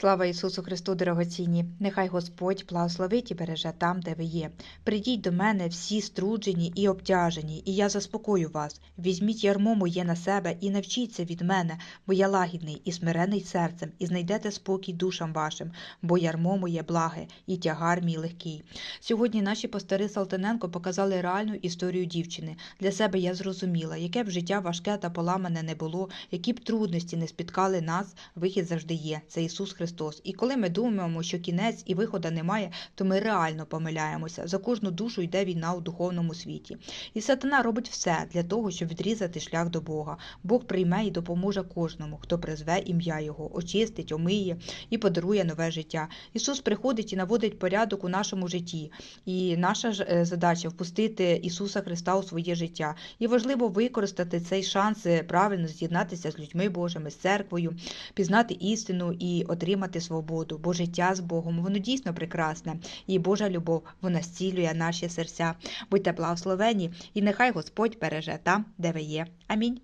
Слава Ісусу Христу, дорогоцінні! Нехай Господь благословить і береже там, де ви є. Прийдіть до мене всі струджені і обтяжені, і я заспокою вас. Візьміть ярмо моє на себе і навчіться від мене, бо я лагідний і смирений серцем, і знайдете спокій душам вашим, бо ярмо моє благе, і тягар мій легкий. Сьогодні наші пастори Салтаненко показали реальну історію дівчини. Для себе я зрозуміла, яке б життя важке та поламане не було, які б трудності не спіткали нас, вихід завжди є. Це Ісус Христос. І коли ми думаємо, що кінець і виходу немає, то ми реально помиляємося. За кожну душу йде війна у духовному світі. І сатана робить все для того, щоб відрізати шлях до Бога. Бог прийме і допоможе кожному, хто призве ім'я Його, очистить, омиє і подарує нове життя. Ісус приходить і наводить порядок у нашому житті. І наша ж е, задача впустити Ісуса Христа у своє життя. І важливо використати цей шанс е, правильно з'єднатися з людьми Божими, з церквою, пізнати істину і отримати свободу. Бо життя з Богом воно дійсно прекрасне, і Божа любов вона зцілює наші серця. Будьте благословені, і нехай Господь береже там, де ви є. Амінь.